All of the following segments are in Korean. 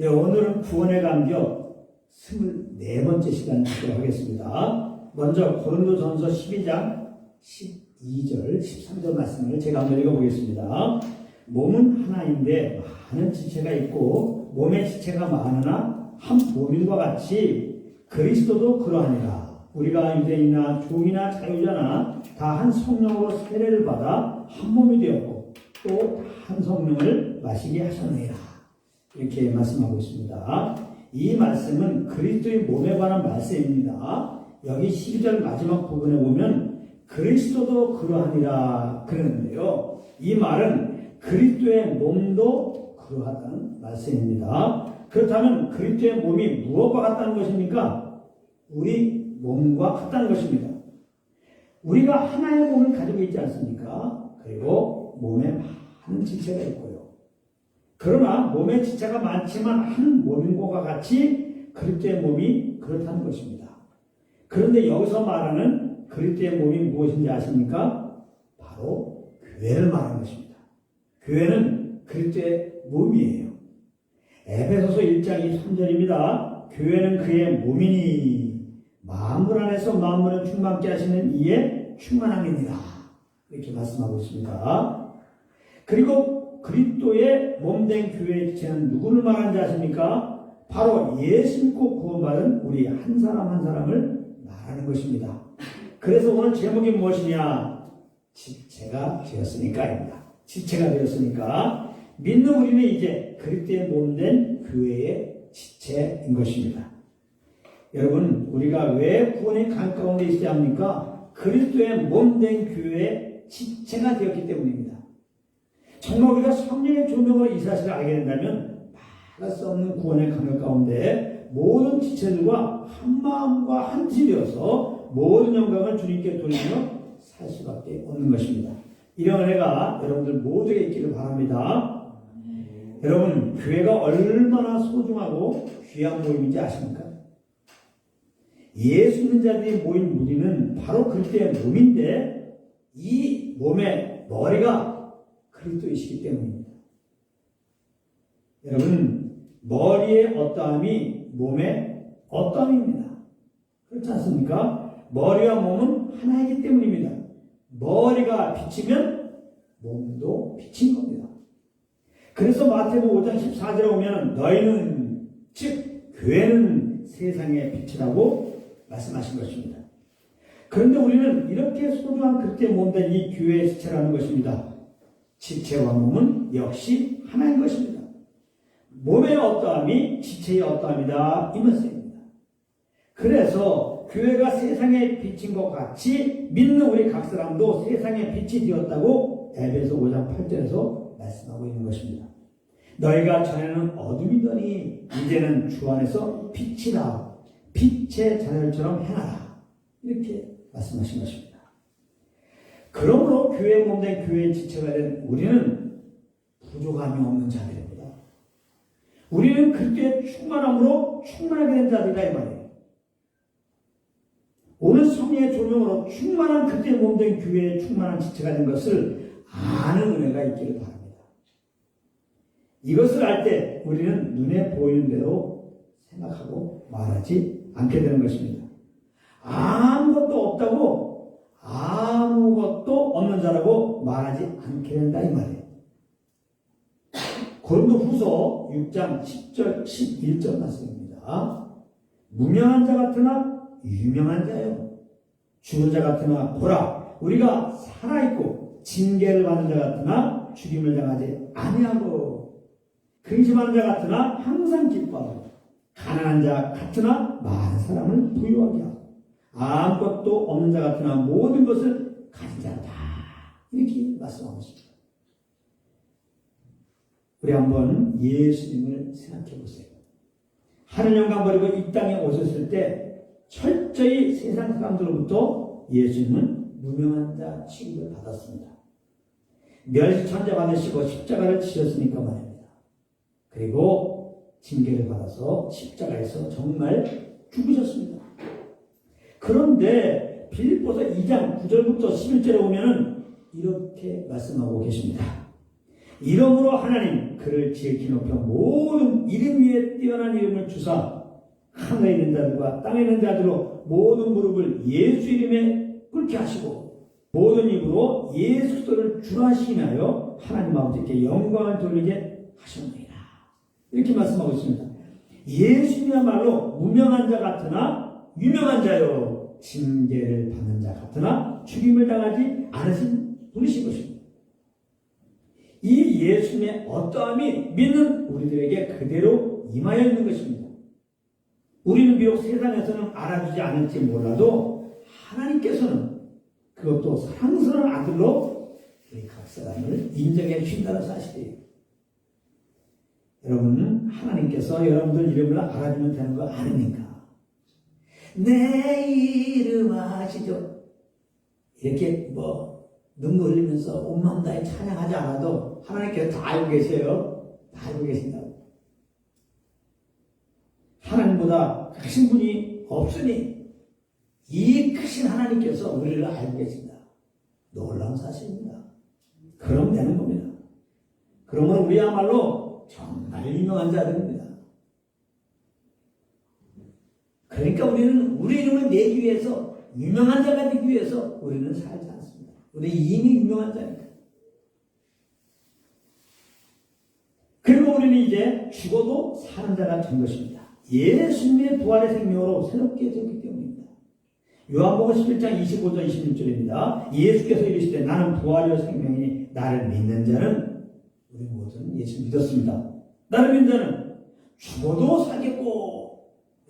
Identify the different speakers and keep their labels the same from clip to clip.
Speaker 1: 네, 오늘은 구원의 감격 24번째 시간 하도록 하겠습니다. 먼저 고린도전서 12장 12절, 13절 말씀을 제가 한번 읽어보겠습니다. 몸은 하나인데 많은 지체가 있고 몸의 지체가 많으나 한 몸인과 같이 그리스도도 그러하니라. 우리가 유대인이나 종이나 자유자나 다 한 성령으로 세례를 받아 한 몸이 되었고 또 한 성령을 마시게 하셨느니라. 이렇게 말씀하고 있습니다. 이 말씀은 그리스도의 몸에 관한 말씀입니다. 여기 12절 마지막 부분에 보면 그리스도도 그러하니라 그러는데요. 이 말은 그리스도의 몸도 그러하다는 말씀입니다. 그렇다면 그리스도의 몸이 무엇과 같다는 것입니까? 우리 몸과 같다는 것입니다. 우리가 하나의 몸을 가지고 있지 않습니까? 그리고 몸에 많은 지체가 있고요. 그러나 몸의 지체가 많지만 한 몸인 것과 같이 그리스도의 몸이 그렇다는 것입니다. 그런데 여기서 말하는 그리스도의 몸이 무엇인지 아십니까? 바로 교회를 말하는 것입니다. 교회는 그리스도의 몸이에요. 에베소서 1장 23절입니다. 교회는 그의 몸이니 마음물 안에서 마음물을 충만케 하시는 이에 충만함이니라. 이렇게 말씀하고 있습니다. 그리고 그리스도의 몸된 교회의 지체는 누구를 말하는지 아십니까? 바로 예수 믿고 구원받은 우리 한 사람 한 사람을 말하는 것입니다. 그래서 오늘 제목이 무엇이냐? 지체가 되었으니까입니다. 지체가 되었으니까 믿는 우리는 이제 그리스도의 몸된 교회의 지체인 것입니다. 여러분, 우리가 왜 구원의 강 가운데 있어야 합니까? 그리스도의 몸된 교회의 지체가 되었기 때문입니다. 정말 우리가 성령의 조명으로 이 사실을 알게 된다면 말할 수 없는 구원의 강력 가운데 모든 지체들과 한 마음과 한 뜻이어서 모든 영광을 주님께 돌리며 살 수밖에 없는 것입니다. 이런 은혜가 여러분들 모두에게 있기를 바랍니다. 여러분, 교회가 얼마나 소중하고 귀한 모임인지 아십니까? 예수 믿는 자들이 모인 무리는 바로 그리스도의 몸인데 이 몸의 머리가 그리스도이시기 때문입니다. 여러분, 머리의 어떠함이 몸의 어떠함입니다. 그렇지 않습니까? 머리와 몸은 하나이기 때문입니다. 머리가 비치면 몸도 비친 겁니다. 그래서 마태복음 5장 14절에 보면 너희는 즉 교회는 세상의 빛이라고 말씀하신 것입니다. 그런데 우리는 이렇게 소중한 그리스도의 몸된 이 교회의 지체라는 것입니다. 지체와 몸은 역시 하나인 것입니다. 몸의 어떠함이 지체의 어떠함이다 이 말씀입니다. 그래서 교회가 세상의 빛인 것 같이 믿는 우리 각 사람도 세상의 빛이 되었다고 에베소 5장 8절에서 말씀하고 있는 것입니다. 너희가 전에는 어둠이더니 이제는 주 안에서 빛이다. 빛의 자녀들처럼 행하라. 이렇게 말씀하신 것입니다. 그러므로 교회 몸된 교회의 지체가 된 우리는 부족함이 없는 자들입니다. 우리는 그리스도의 충만함으로 충만하게 된 자들이다 이 말이에요. 오늘 성령의 조명으로 충만한 그리스도의 몸된 교회의 충만한 지체가 된 것을 아는 은혜가 있기를 바랍니다. 이것을 알 때 우리는 눈에 보이는 대로 생각하고 말하지 않게 되는 것입니다. 아무것도 없다고 것도 없는 자라고 말하지 않게 된다 이 말이에요. 고린도 후서 6장 10절 11절 말씀입니다. 무명한 자 같으나 유명한 자요. 죽은 자 같으나 보라 우리가 살아있고 징계를 받는 자 같으나 죽임을 당하지 아니하고 근심하는 자 같으나 항상 기뻐하고 가난한 자 같으나 많은 사람을 부유하게 하고 아무것도 없는 자 같으나 모든 것을 자다 이렇게 말씀하고 있습니다. 우리 한번 예수님을 생각해 보세요. 하늘 영광 버리고 이 땅에 오셨을 때 철저히 세상 사람들로부터 예수님은 무명한 자 취급을 받았습니다. 멸시천자 받으시고 십자가를 치셨으니까 말입니다. 그리고 징계를 받아서 십자가에서 정말 죽으셨습니다. 그런데 빌립보서 2장 9절부터 11절에 보면은 이렇게 말씀하고 계십니다. 이름으로 하나님 그를 높여 모든 이름 위에 뛰어난 이름을 주사 하늘에 있는 자들과 땅에 있는 자들로 모든 무릎을 예수 이름에 꿇게 하시고 모든 입으로 예수 그리스도를 주하시나요 하나님 아버지께 영광을 돌리게 하셨느니라 이렇게 말씀하고 있습니다. 예수님이야말로 무명한 자 같으나 유명한 자요 징계를 받는 자 같으나 죽임을 당하지 않으신 분이신 것입니다. 이 예수님의 어떠함이 믿는 우리들에게 그대로 임하여 있는 것입니다. 우리는 비록 세상에서는 알아주지 않을지 몰라도 하나님께서는 그것도 사랑스러운 아들로 우리 각 사람을 인정해 주신다는 사실이에요. 여러분, 하나님께서 여러분들 이름을 알아주면 되는 거 아닙니까? 내 이름 아시죠? 이렇게 뭐 눈물 흘리면서 온마음 다해 찬양하지 않아도 하나님께서 다 알고 계세요. 다 알고 계신다고. 하나님보다 크신 분이 없으니 이 크신 하나님께서 우리를 알고 계신다. 놀라운 사실입니다. 그럼 되는 겁니다. 그러면 우리야말로 정말 유명한 자들입니다. 그러니까 우리는 우리 이름을 내기 위해서 유명한 자가 되기 위해서 우리는 살지 않습니다. 우리 이미 유명한 자니까. 그리고 우리는 이제 죽어도 사는 자가 된 것입니다. 예수님의 부활의 생명으로 새롭게 되기 때문입니다. 요한복음 11장 25절 26절입니다. 예수께서 이르시되 나는 부활이요 생명이니 나를 믿는 자는 우리 모두는 예수 믿었습니다. 나를 믿는 자는 죽어도 살겠고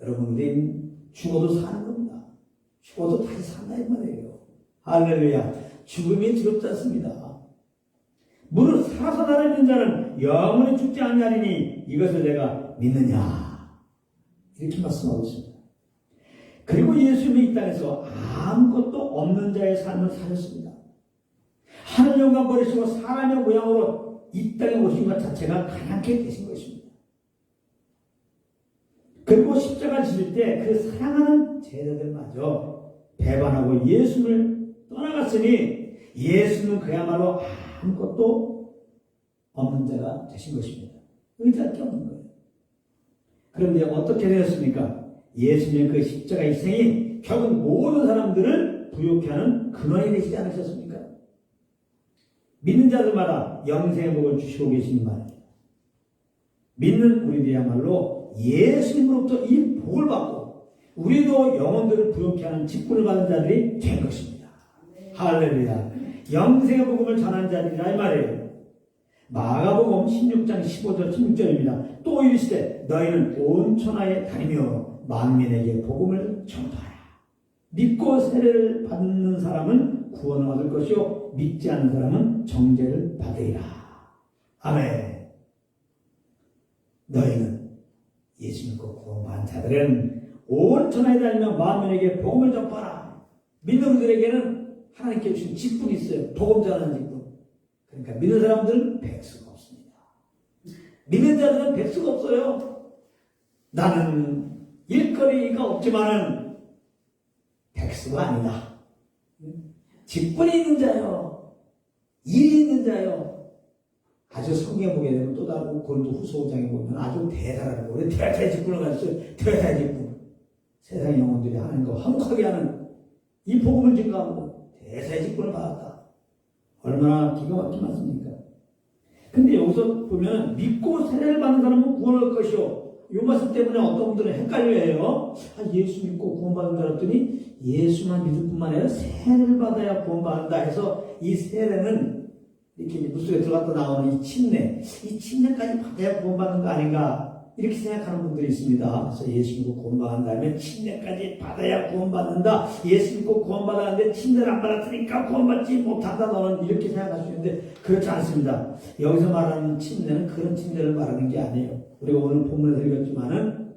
Speaker 1: 여러분 우리는 죽어도 사는 겁니다. 죽어도 다시 산다 이 말이에요. 할렐루야. 죽음이 두렵지 않습니다. 무릇 살아서 나를 믿는 자는 영원히 죽지 않냐리니 이것을 내가 믿느냐. 이렇게 말씀하고 있습니다. 그리고 예수님이 이 땅에서 아무것도 없는 자의 삶을 사셨습니다. 하늘 영광 버리시고 사람의 모양으로 이 땅에 오신 것 자체가 가난케 되신 것입니다. 그리고 십자가 지을 때그 사랑하는 제자들마저 배반하고 예수를 떠나갔으니 예수는 그야말로 아무것도 없는 자가 되신 것입니다. 의지할 게 없는 거예요. 그런데 어떻게 되었습니까? 예수님의 그 십자가 희생이 결국 모든 사람들을 부욕케 하는 근원이 되시지 않으셨습니까? 믿는 자들마다 영생의 복을 주시고 계시는 말입니다. 믿는 우리들이야말로 예수님으로부터 이 복을 받고 우리도 영혼들을 부욕케 하는 직분을 받은 자들이 된 것입니다. 할렐루야. 영생의 복음을 전한 자들이라 이 말이에요. 마가복음 16장 15절 16절입니다. 또 이르시되 너희는 온 천하에 다니며 만민에게 복음을 전파하라. 믿고 세례를 받는 사람은 구원을 얻을 것이요 믿지 않는 사람은 정죄를 받으리라. 아멘. 너희는 예수 믿고 구원받은 자들은 온 천하에 다니며 만민에게 복음을 전파하라. 믿는 우리들에게는 하나님께 주신 직분이 있어요. 복음 전하는 직분. 그러니까 믿는 사람들은 백수가 없습니다. 믿는 자들은 백수가 없어요. 나는 일거리가 없지만은 백수가 아니다. 직분이 있는 자요. 일이 있는 자요. 아주 성경에 보게 되면 또 다른 고린도 후서 5장에 보면 아주 대단한 거. 우리 대단한 직분을 가졌어요. 대단한 직분. 세상 영혼들이 거 한국하게 하는 이 복음을 증거하고 대단한 직분을 받았다. 얼마나 기가 막히지 않습니까? 근데 여기서 보면 믿고 세례를 받는 사람은 구원할 것이요. 요 말씀 때문에 어떤 분들은 헷갈려해요. 아, 예수 믿고 구원받은 줄 알았더니 예수만 믿을 뿐만 아니라 세례를 받아야 구원받는다 해서 이 세례는 이렇게 물속에 들어갔다 나오는 이 침례, 이 침례까지 받아야 구원받는 거 아닌가 이렇게 생각하는 분들이 있습니다. 그래서 예수 믿고 구원받은 다음에 침례까지 받아야 구원받는다. 예수 믿고 구원받았는데 침례를 안 받았으니까 구원받지 못한다. 너는 이렇게 생각할 수 있는데 그렇지 않습니다. 여기서 말하는 침례는 그런 침례를 말하는 게 아니에요. 우리가 오늘 본문에서 읽었지만은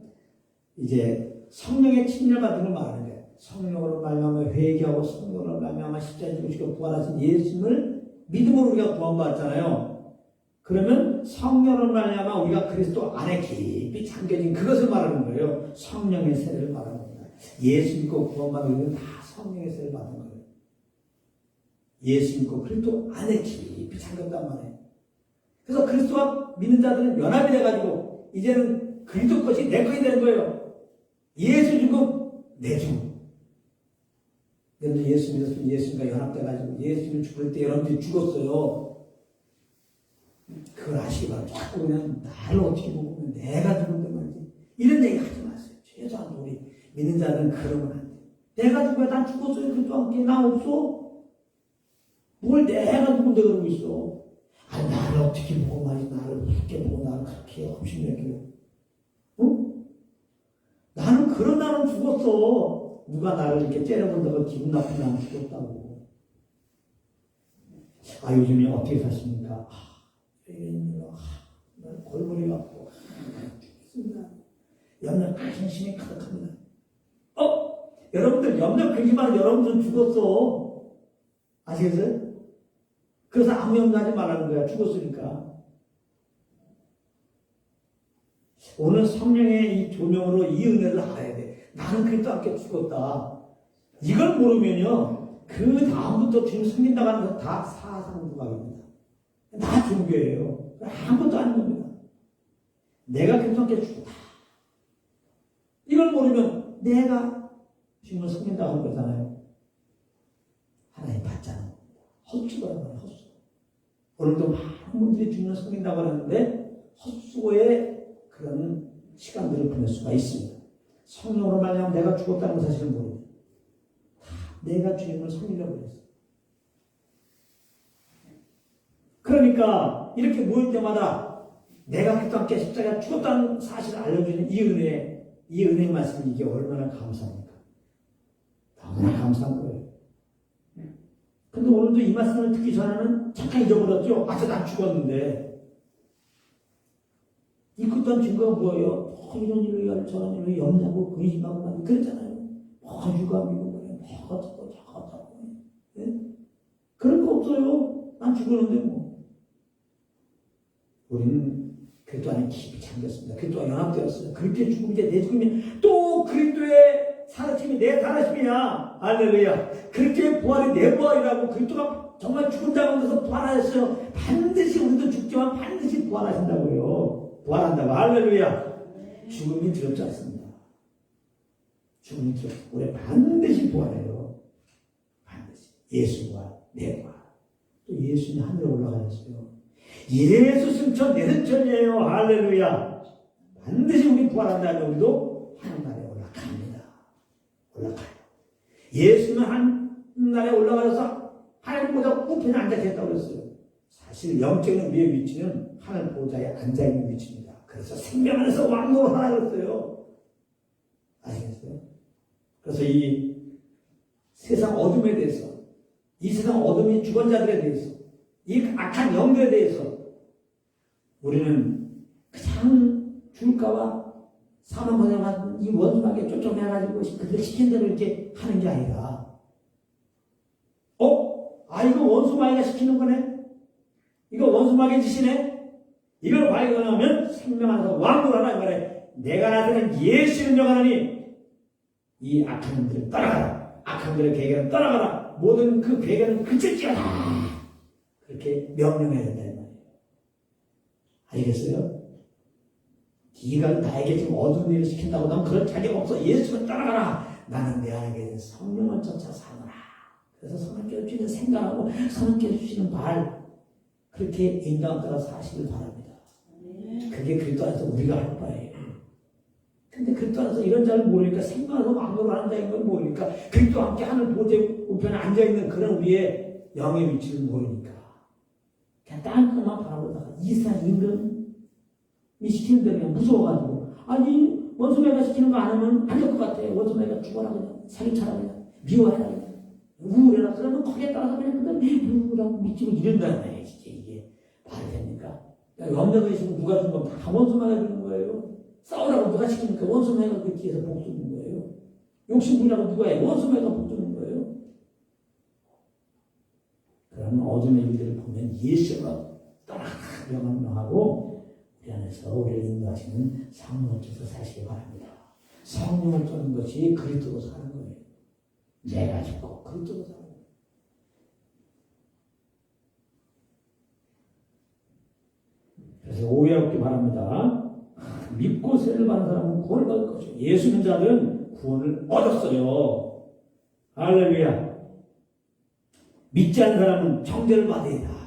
Speaker 1: 이제 성령의 침례를 받는 걸 말하는 거예요. 성령으로 말미암아 회개하고 성령으로 말미암아 십자가에 죽으시고 부활하신 예수님을 믿음으로 우리가 구원받았잖아요. 그러면 성령을 말미암아 우리가 그리스도 안에 깊이 잠겨진 그것을 말하는 거예요. 성령의 세례를 말하는 겁니다. 예수 믿고 구원받은 우리는 다 성령의 세례를 받은 거예요. 예수 믿고 그리스도 안에 깊이 잠겼단 말이에요. 그래서 그리스도와 믿는 자들은 연합이 돼가지고 이제는 그리스도 것이 내 것이 되는 거예요. 예수 죽음, 내 죽음. 여러분들 예수 믿었으면 예수님과 연합돼가지고 예수님 죽을 때 여러분들이 죽었어요. 그걸 아시기 바랍니다. 자꾸 그냥 나를 어떻게 보고 내가 죽은데 말이지. 이런 얘기 하지 마세요. 최소한 우리 믿는 자들은 그러면 안 돼. 내가 죽어야 난 죽었어요. 그래도 함께 나 없어? 뭘 내가 누군데 그러고 있어. 아, 나를 어떻게 보고 말이지. 나를 어떻게 보고 나를 그렇게 없이내기로 응? 나는 그런 나는 죽었어. 누가 나를 이렇게 째려본다고 기분 나쁜 나는 죽었다고. 아, 요즘에 어떻게 사십니까? 아, 웬일로, 아, 아프고, 아, 죽겠습니다. 염려 근심이 가득합니다. 어? 여러분들 염려 근심하는 여러분들은 죽었어. 아시겠어요? 그래서 아무 염려 하지 말라는 거야. 죽었으니까. 오늘 성령의 이 조명으로 이 은혜를 돼. 나는 그리스도 함께 죽었다. 이걸 모르면요. 그 다음부터 주님 섬긴다고 하는 건 다 사상부각입니다. 다 종교예요. 아무것도 아닌 겁니다. 내가 그리스도 함께 죽었다. 이걸 모르면 내가 주님을 섬긴다고 하는 거잖아요. 하나님 받자는 겁니다. 헛수고란 말이에요. 헛수고. 오늘도 많은 분들이 주님을 섬긴다고 하는데 헛수고의 그런 시간들을 보낼 수가 있습니다. 성령으로 말하면 내가 죽었다는 사실을 모릅니다. 다 내가 섬기려고 했어. 그러니까 이렇게 모일 때마다 내가 함께 십자가에 죽었다는 사실을 알려주는 이 은혜, 이 은혜 말씀이 이게 얼마나 감사합니까? 너무나 감사한 거예요. 근데 오늘도 이 말씀을 듣기 전에는 잠깐 잊어버렸죠? 아, 저난 죽었는데. 이 끝단 증거가 뭐예요? 뭐 이런 일로 열 저런 일로 염려하고 근심하고 막 그랬잖아요. 뭐 유감이고 뭐야, 뭐 어쩌고 저쩌고 어쩌고. 예? 그런 거 없어요. 난 죽었는데 뭐. 우리는 그리스도 안에 깊이 잠겼습니다. 그리스도와 연합되었어요. 그리스도의 죽음이 내 죽음이 또 그리스도의 살아심이 내 살아심이야. 할렐루야. 그리스도의 부활이 내 부활이라고 그리스도가 정말 죽은 자 가운데서 부활하셨어요. 반드시 우리도 죽지만 반드시 부활하신다고요. 부활한다고. 할렐루야. 죽음이 두렵지 않습니다. 죽음이 두렵 우리 반드시 부활해요. 반드시. 예수와 내 부활. 또 예수님 하늘에 올라가셨어요. 예수 승천 내 승천이에요. 할렐루야. 반드시 우리 부활한다면 우리도 하늘나라에 올라갑니다. 올라가요. 예수는 하늘나라에 올라가서 하늘 보좌 우편에 앉아 계셨다고 그랬어요. 사실 영적인 우리의 위치는 하늘 보좌에 앉아 있는 위치입니다. 그래서 생명 안에서 왕노로 하라 그랬어요. 아시겠어요? 그래서 이 세상 어둠에 대해서, 이 세상 어둠이 죽은 자들에 대해서, 이 악한 영들에 대해서 우리는 그냥 줄까봐 사망번영한 이 원수에게 쫓겨내가지고 그들 시킨 대로 이렇게 하는 게 아니라 어? 아 이거 원수마귀가 시키는 거네? 이거 원수마귀 짓이네? 이걸 발견하면 생명 안에서 왕노하라 이 말에 내가 나타낸 예수는 영하나니 이 악한 놈들을 따라가라. 악한 들의 계획은 따라가라. 모든 그 계획은 그칠지어다 그렇게 명령해야 된다 이 말이에요. 알겠어요? 네가 나에게 지금 어두운 일을 시킨다고 넌 그런 자격 없어. 예수를 따라가라. 나는 내 안에 있는 성령을 쫓아 사노라. 그래서 성령께서 주시는 생각하고 성령께서 주시는 말 그렇게 인간 따라 사시길 바랍니다 그게 그리스도 안에서 우리가 할 바예요. 근데 그리스도 안에서 이런 자를 모르니까 생각하고 막으로 하는 자인 걸 모르니까 그리스도와 함께 하늘 보좌 우편에 앉아 있는 그런 우리의 영의 위치를 모르니까 그냥 딴 것만 바라보다가 이상 임금 이 시키는 대로 무서워가지고 아니 원수매가 시키는 거 안 하면 안 될 것 같아. 원수매가 죽어라 그냥. 사기쳐라 그냥. 미워해라 그냥. 우울해라. 그러면 거기에 따라서 그냥 그냥 우울하고 미치고 이런다는 진짜 이게. 말이 됩니까 그러니까 염려가 있으면 누가 준 건 다 원수매가 주는 거예요 싸우라고 누가 시키니까 원수매가 그 뒤에서 복 주는 거예요 욕심 부리라고 누가 해 원수매가 복주는 거예요 그런 어둠의 일들을 보면 예수가 따라가라 명하고 우리 안에서 우리를 인도하시는 쫓아 사시기 바랍니다. 성령을 쫓는 것이 그리스도로 사는 거예요. 내가 죽고 그리스도로 사는 거예요. 그래서 오해 없기 바랍니다. 믿고 세를 받는 사람은 구원을 받을 것이고 예수 믿는 자들은 구원을 얻었어요. 할렐루야. 믿지 않는 사람은 정죄를 받아야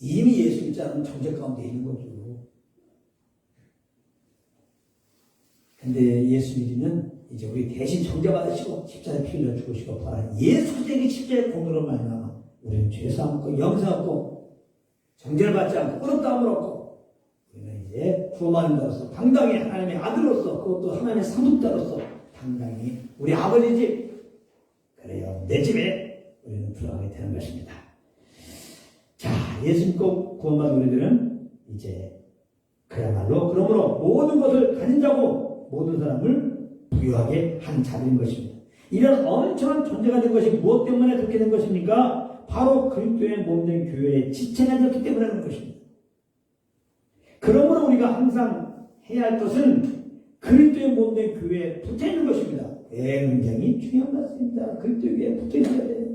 Speaker 1: 이미 예수 믿지 않으면 정죄 가운데 있는 거죠. 근데 예수 믿으면 이제 우리 대신 정죄받으시고 십자가에 피 흘려 죽으시고 바라 예수적인 십자가의 공로로 말미암아 우리는 죄사 없고 영생 없고 정죄를 받지 않고 의롭다함을 얻고 우리는 이제 구원받는 자로서 당당히 하나님의 아들로서 그것도 하나님의 상속자로서 당당히 우리 아버지 집 그래요 내 집에 우리는 들어가게 되는 것입니다. 자 예수 믿고 구원받은 우리들은 이제 그야말로 그러므로 모든 것을 가진 자고 모든 사람을 부유하게 한 자들인 것입니다. 이런 엄청난 존재가 된 것이 무엇 때문에 그렇게 된 것입니까? 바로 그리스도의 몸된 교회의 지체가 되었기 때문에 그런 것입니다. 그러므로 우리가 항상 해야 할 것은 그리스도의 몸된 교회에 붙어 있는 것입니다. 굉장히 중요한 말씀입니다. 그리스도 위에 붙어 있어야 돼요.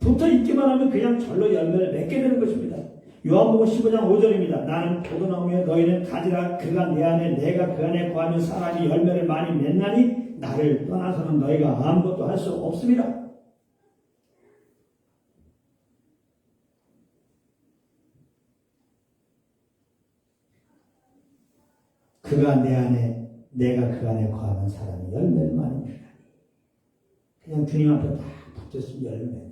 Speaker 1: 붙어 있기만 하면 그냥 절로 열매를 맺게 되는 것입니다. 요한복음 15장 5절입니다. 나는 포도나무에 너희는 가지라 그가 내 안에 내가 그 안에 거하면 사람이 열매를 많이 맺나니 나를 떠나서는 너희가 아무것도 할 수 없습니다. 그가 내 안에 내가 그 안에 거하는 사람이 맺나니 그냥 주님 앞에 딱 붙였으면 열매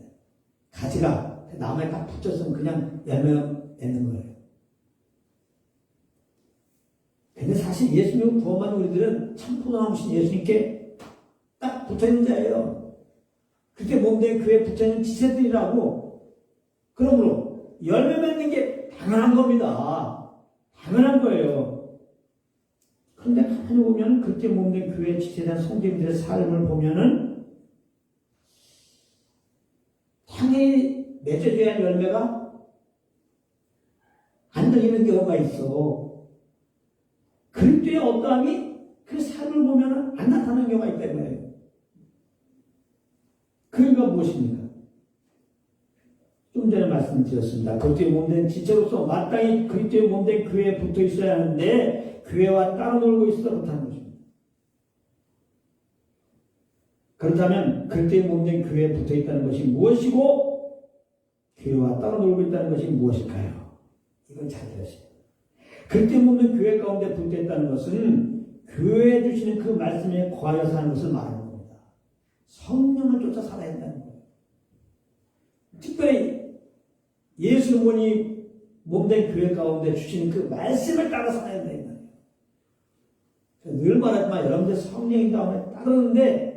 Speaker 1: 가지가 나무에 딱 붙였으면 그냥 열매 맺는 거예요. 근데 사실 예수님 구원받은 우리들은 참 포도나무신 예수님께 딱 붙어있는 자예요. 그때 몸된 교회에 붙어있는 지체들이라고. 그러므로 열매 맺는 게 당연한 겁니다. 당연한 거예요. 그런데 가만히 보면 그때 몸된 교회 지체된 성도님들의 삶을 보면은 당연히 맺어줘야 할 열매가 안 들리는 경우가 있어. 그리스도의 어떠함이 그 삶을 보면 안 나타나는 경우가 있다는 거예요. 그 이유가 무엇입니까? 좀 전에 말씀드렸습니다. 그리스도의 몸된 지체로서 마땅히 그리스도의 몸된 교회에 붙어 있어야 하는데 교회와 따로 놀고 있어 못하는 것입니다. 그렇다면 그리스도의 몸된 교회에 붙어 있다는 것이 무엇이고 교회와 따로 놀고 있다는 것이 무엇일까요? 이건 잘 들으세요. 그때 묻는 교회 가운데 붙어 있다는 것은 교회에 주시는 그 말씀에 거하여 사는 것을 말하는 겁니다. 성령을 쫓아 살아야 한다는 거예요. 특별히 예수 분이 몸된 교회 가운데 주시는 그 말씀을 따라 살아야 거예요. 늘 말하지만 여러분들 성령인 다음에 따르는데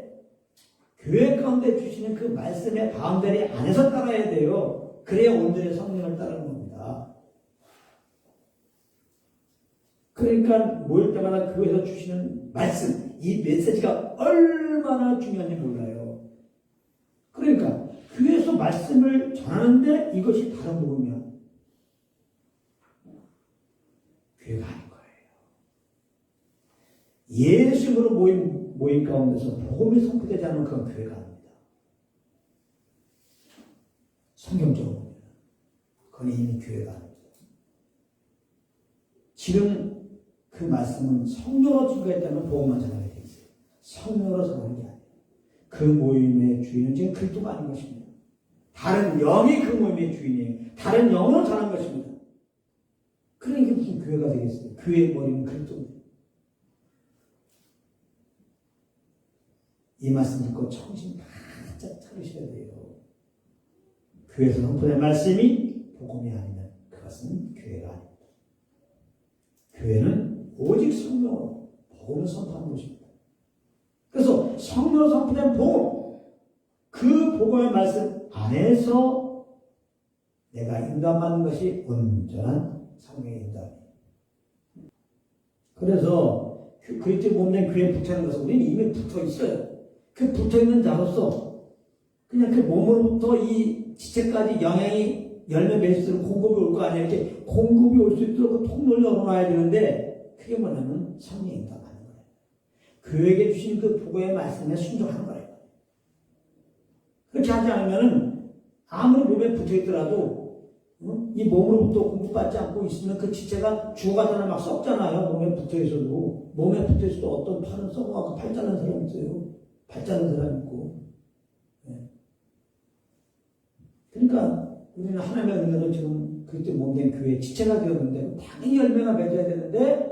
Speaker 1: 교회 가운데 주시는 그 말씀의 바운더리 안에서 따라야 돼요. 그래야 온전히 성령을 따르는 겁니다. 그러니까 모일 때마다 교회에서 주시는 말씀, 이 메시지가 얼마나 중요한지 몰라요. 그러니까 교회에서 말씀을 전하는데 이것이 다른 복음이면 교회가 거 예수님으로 모임, 모임 가운데서 복음이 선포되지 않은 그건 교회가 아닙니다. 성경적으로 그건 이미 교회가 아닙니다. 지금 그 말씀은 성령으로 증거했다면 복음만 전하게 돼 있어요. 성령으로 전하는 게 아니에요. 그 모임의 주인은 지금 그리스도가 아닌 것입니다. 다른 영이 그 모임의 주인이에요. 다른 영으로 전한 것입니다. 그러니까 무슨 교회가 되겠어요? 교회의 머리는 그리스도입니다. 이 말씀 듣고 정신 바짝 차리셔야 돼요. 교회에서 선포된 말씀이 복음이 아니면 그것은 교회가 아닙니다. 교회는 오직 성령으로 복음을 선포하는 것입니다. 그래서 성령으로 선포된 복음, 그 복음의 말씀 안에서 내가 인도받는 것이 온전한 성령의 인도입니다. 그래서 그리스도 몸된 교회에 붙어 있는 것은 우리는 이미 붙어 있어요. 그 붙어 있는 자로서 그냥 그 몸으로부터 이 지체까지 영향이 열매 맺을 공급이 올 거 아니에요. 이렇게 공급이 올 수 있도록 그 통로를 열어놔야 되는데 그게 뭐냐면 성령이 인도하는 거예요. 그에게 주신 그 복음의 말씀에 순종하는 거예요. 그렇게 하지 않으면 아무리 몸에 붙어 있더라도 어? 이 몸으로부터 공급받지 않고 있으면 그 지체가 죽어가잖아 막 썩잖아요. 몸에 붙어 있어도 몸에 붙어 있어도 어떤 팔은 썩어갖고 팔 자른 사람 있어요. 발 자른 사람 있고. 예. 그러니까 우리는 하나님의 은혜로 지금 그때 몸된 교회 지체가 되었는데 당연히 열매가 맺어야 되는데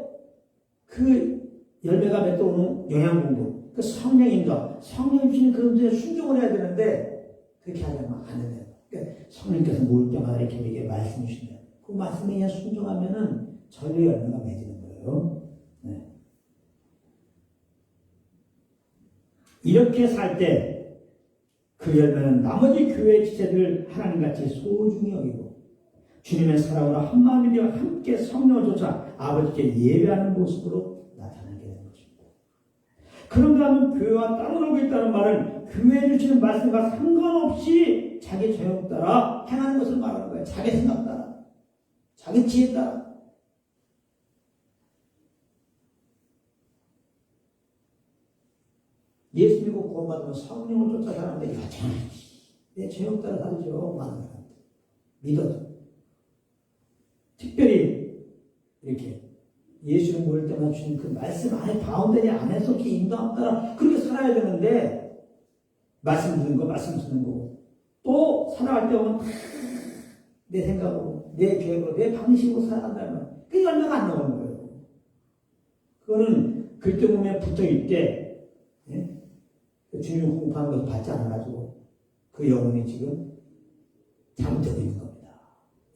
Speaker 1: 그 열매가 맺어오는 영양 공급, 그 성령인가 성령 주시는 그 은혜에 순종을 해야 되는데 그렇게 하려면 안 돼요. 그러니까 성령께서 모을 때마다 이렇게 우리에게 말씀 주신다. 그 말씀에 의한 순종하면은 전리 열매가 맺는 거예요. 네. 이렇게 살 때 그 열매는 나머지 교회 지체들 하나님같이 소중히 여기고 주님의 사랑으로 한마음이 되어 함께 쫓아 아버지께 예배하는 모습으로 나타나게 되는 것입니다. 그런가 하면 교회와 따로 놀고 있다는 말은 교회에 주시는 말씀과 상관없이 자기 저녁 따라 행하는 것을 말하는 거예요. 자기 생각 따라. 자기 지혜 따라. 예수 믿고 구원받으면 성령을 쫓아 사는데 여전히 내 저녁 따라 살죠. 많은 사람들. 믿어도. 특별히 이렇게 예수를 모일 때마다 주신 그 말씀 안에 바운더리 안에서 이렇게 인도함 따라 그렇게 살아야 되는데 말씀 듣는 거 말씀 듣는 거고 또 살아갈 때 보면 내 생각으로 내 계획으로 내 방식으로 살아간다면 그 열매가 안 나오는 거예요. 그거는 그때 몸에 붙어 있게 예? 주님 공부하는 것을 받지 않아가지고 그 영혼이 지금 잘못되고 있는 겁니다.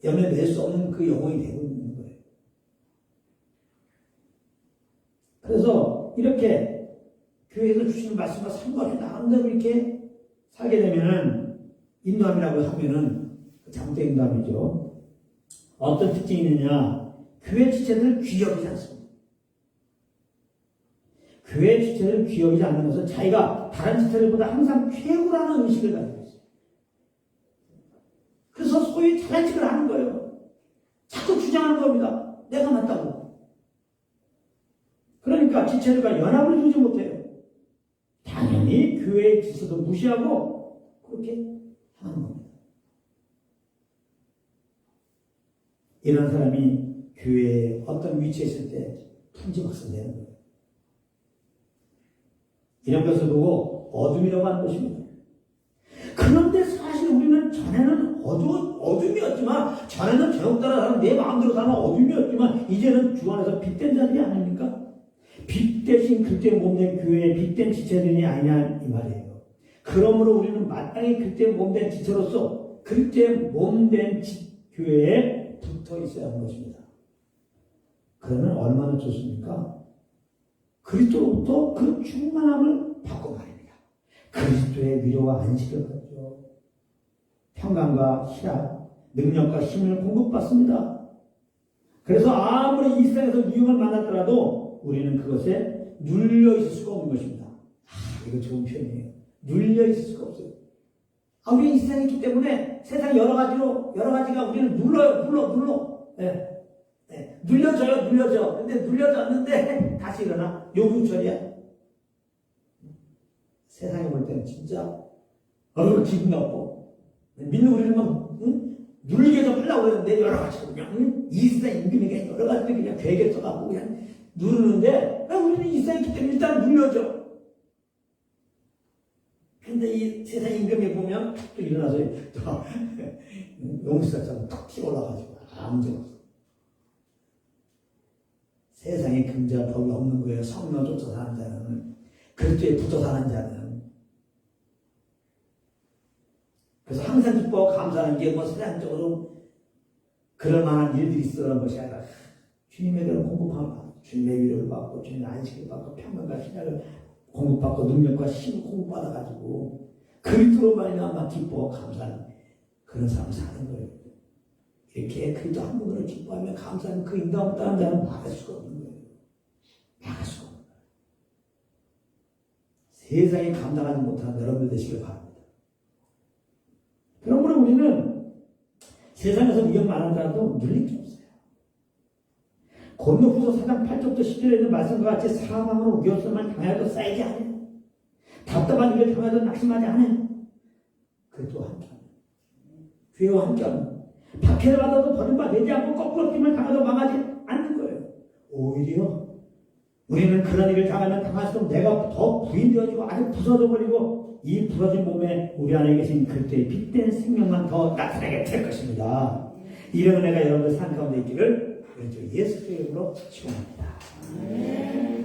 Speaker 1: 열매 맺을 수 없는 그 영혼이 되고 있는 거예요. 그래서 이렇게 교회에서 주시는 말씀과 상관없이 나름대로 이렇게 살게 되면은 인도함이라고 하면은 잘못된 인도함이죠. 어떤 특징이 있느냐? 교회 지체들을 귀여기지 않습니다. 교회 지체를 귀여기지 않는 것은 자기가 다른 지체들보다 항상 최고라는 의식을 가지고 있어요. 그래서 소위 잘난 척을 하는 거예요. 자꾸 주장하는 겁니다. 내가 맞다고. 그러니까 지체들과 연합을 이루지 못해요. 당연히 교회의 지서도 무시하고 그렇게 하는 겁니다. 이런 사람이 교회에 어떤 위치에 있을 때 풍지박산되는 거예요. 이런 것을 보고 어둠이라고 하는 것입니다. 그런데 사실 우리는 전에는 어두, 어둠이었지만, 전에는 제목 따라 사는 내 마음대로 사는 어둠이었지만, 이제는 주 안에서 빛된 자들이 아닙니까? 빛 대신 그때 몸된 교회의 빛된 지체들이 아니냐, 이 말이에요. 그러므로 우리는 마땅히 그때 몸된 지체로서 그때 몸된 지- 교회에 붙어 있어야 하는 것입니다. 그러면 얼마나 좋습니까? 그리스도로부터 그 충만함을 받고 말입니다. 그리스도의 위로와 안식을 받죠. 평강과 희락, 능력과 힘을 공급받습니다. 그래서 아무리 이 세상에서 위험을 만났더라도 우리는 그것에 눌려 있을 수가 없는 것입니다. 아, 이거 좋은 표현이에요. 눌려 있을 수가 없어요. 아, 우리 이 세상에 있기 때문에 세상 여러 가지로, 여러 가지가 우리는 눌러요, 눌러, 눌러. 예. 예. 눌려져요, 눌려져. 근데 눌려졌는데 다시 일어나. 요구처리야. 세상에 볼 때는 진짜, 어우, 기분 나빠. 믿는 우리는 막, 응? 눌리게 좀 하려고 그러는데, 여러 가지 그냥, 응? 이 세상 임금에게 여러 가지 그냥 베개 써갖고 그냥 누르는데, 아, 우리는 이 세상에 있기 때문에 일단 눌려져. 근데 이 세상 임금에 보면 또 일어나서 또 용수사처럼 툭 튀어 올라가지고 아무 적 없어. 세상에 금자 법이 없는 거예요. 성령 쫓아 사는 자는. 그리스도에 붙어 사는 자는. 그래서 항상 기뻐하고 감사하는 게 뭐 세상적으로 그럴 만한 일들이 있어라는 것이 아니라 주님의 그런 공급함을 받고 주님의 위로를 받고 주님의 안식을 받고 평강과 희락을 공급받고 능력과 힘을 공급받아가지고 그리스도로 말미암아 기뻐하고 감사하는 그런 삶을 사는 거예요. 이렇게 그리스도 한 분으로 기뻐하며 감사하는 그 인도함을 따른 자는 막을 수가 없는 거예요. 세상에 감당하지 못하는 여러분들 되시길 바랍니다. 그러므로 우리는 세상에서 위험 자도 눌릴 게 없어요. 고린도후서 4장 8절부터 10절에 있는 말씀과 같이 사망으로 위협성을 당해도 쌓이지 않아요. 답답한 일을 당해도 낙심하지 않아요. 그리스도와 함께합니다. 교회와 함께합니다. 박해를 받아도 버림받지 않고 거꾸로 힘을 당해도 망하지 않는 거예요. 오히려 우리는 그런 일을 당하면 당할수록 내가 더 부인되어지고 아주 부서져 버리고 이 부서진 몸에 우리 안에 계신 그리스도의 빛된 생명만 더 나타나게 될 것입니다. 이런 은혜가 여러분들 삶 가운데 있기를 우리 주 예수 그리스도 이름으로 축원합니다.